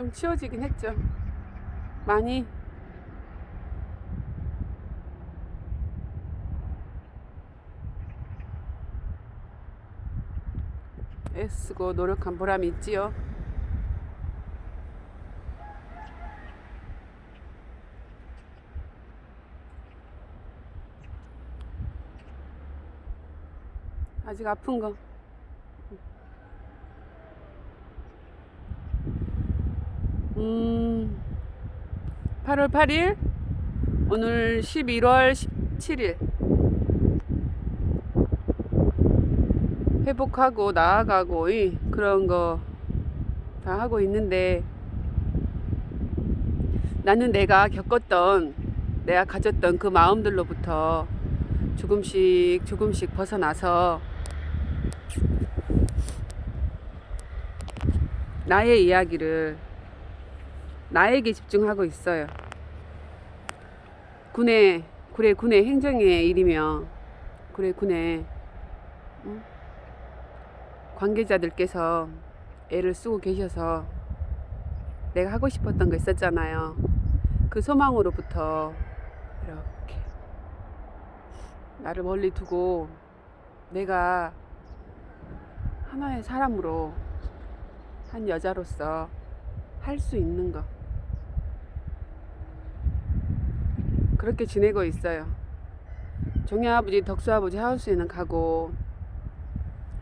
좀 치워지긴 했죠. 많이 애쓰고 노력한 보람이 있지요. 아직 아픈 거. 음, 8월 8일, 오늘 11월 17일. 회복하고 나아가고 이 그런 거 다 하고 있는데 나는 내가 겪었던 내가 가졌던 그 마음들로부터 조금씩 조금씩 벗어나서 나의 이야기를 나에게 집중하고 있어요. 군의 그래 군의 행정의 일이며 그래 군의 응? 관계자들께서 애를 쓰고 계셔서 내가 하고 싶었던 거 있었잖아요. 그 소망으로부터 이렇게 나를 멀리 두고 내가 하나의 사람으로 한 여자로서 할 수 있는 거 그렇게 지내고 있어요. 종이 아버지, 덕수 아버지 하우스에는 가고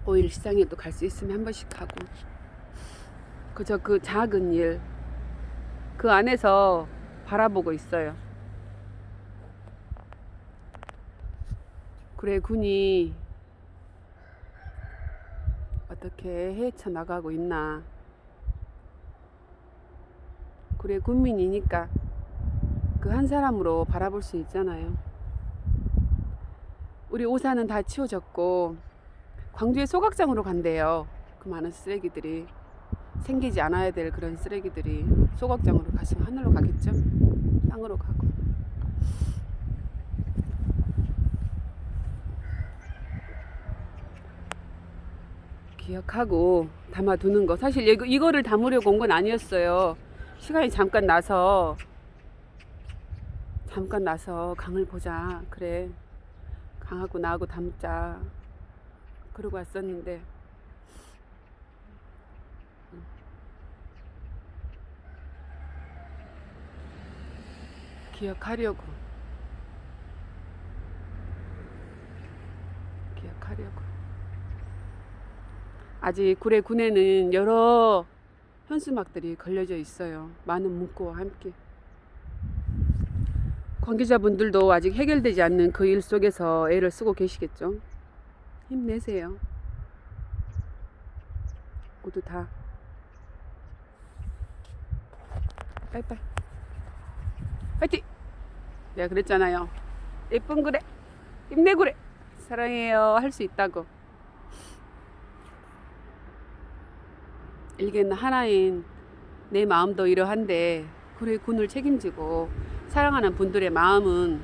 오일 시장에도 갈 수 있으면 한 번씩 가고 그저 그 작은 일 그 안에서 바라보고 있어요. 그래 군이 어떻게 헤쳐 나가고 있나 그래 군민이니까 그 한 사람으로 바라볼 수 있잖아요. 우리 오사는 다 치워졌고 광주의 소각장으로 간대요. 그 많은 쓰레기들이 생기지 않아야 될 그런 쓰레기들이 소각장으로 가서 하늘로 가겠죠. 땅으로 가고. 기억하고 담아두는 거 사실 이거, 이거를 담으려고 온 건 아니었어요. 시간이 잠깐 나서 잠깐 나서 강을 보자. 그래. 강하고 나하고 담자. 그러고 왔었는데 기억하려고 기억하려고 아직 구례 군에는 여러 현수막들이 걸려져 있어요. 많은 문구와 함께 관계자분들도 아직 해결되지 않는 그 일 속에서 애를 쓰고 계시겠죠. 힘내세요. 모두 다. 빨빨. 화이팅! 내가 그랬잖아요. 예쁜 그래. 힘내 그래. 사랑해요. 할 수 있다고. 일개는 하나인 내 마음도 이러한데 그래 군을 책임지고 사랑하는 분들의 마음은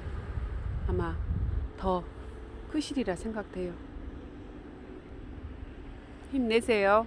아마 더 크시리라 생각돼요. 힘내세요.